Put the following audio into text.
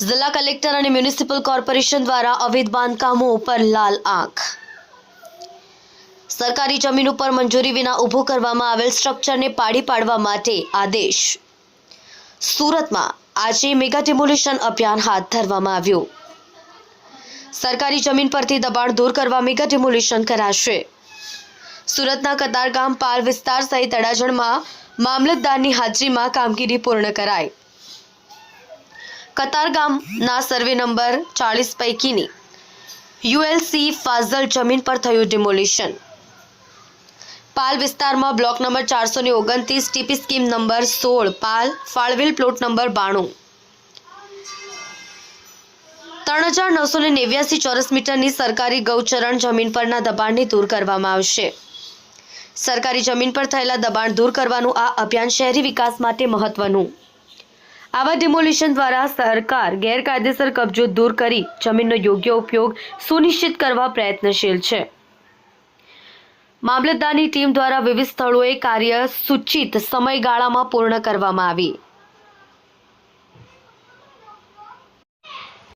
જિલ્લા કલેક્ટર અને municipal corporation દ્વારા અવૈધ બાંધકામો ઉપર લાલ આંખ સરકારી જમીન ઉપર મંજૂરી વિના ઊભું કરવામાં આવેલ સ્ટ્રક્ચરને પાડી પાડવા માટે આદેશ સુરતમાં આજે મેગા ડિમોલિશન અભિયાન હાથ ધરવામાં આવ્યું સરકારી જમીન પરથી દબાણ દૂર કરવા મેગા ડિમોલિશન કરાશે સુરતના કતારગામ પાલ વિસ્તાર સહિત અડાજણમાં મામલતદારની હાજરીમાં કામગીરી પૂર્ણ કરાઈ. કતારગામના સર્વે નંબર ચાલીસ પૈકીની યુએલસી ફાઝલ જમીન પર થયું ડિમોલિશન. પાલ વિસ્તારમાં બ્લોક નંબર ચારસો ને ઓગણત્રીસ, ટીપી સ્કીમ નંબર સોળ, પાલ ફાળવેલ પ્લોટ નંબર બાણું. ત્રણ હજાર નવસો ને નેવ્યાસી ચોરસ મીટરની સરકારી ગૌચરણ જમીન પરના દબાણને દૂર કરવામાં આવશે. સરકારી જમીન પર થયેલા દબાણ દૂર કરવાનું આ અભિયાન શહેરી વિકાસ માટે મહત્વનું. આવા ડિમોલિશન દ્વારા સરકાર ગેરકાયદેસર કબજો દૂર કરી જમીનનો યોગ્ય ઉપયોગ સુનિશ્ચિત કરવા પ્રયત્નશીલ છે. મામલતદારની ટીમ દ્વારા વિવિધ સ્થળોએ કાર્ય સૂચિત સમયગાળામાં પૂર્ણ કરવામાં આવી.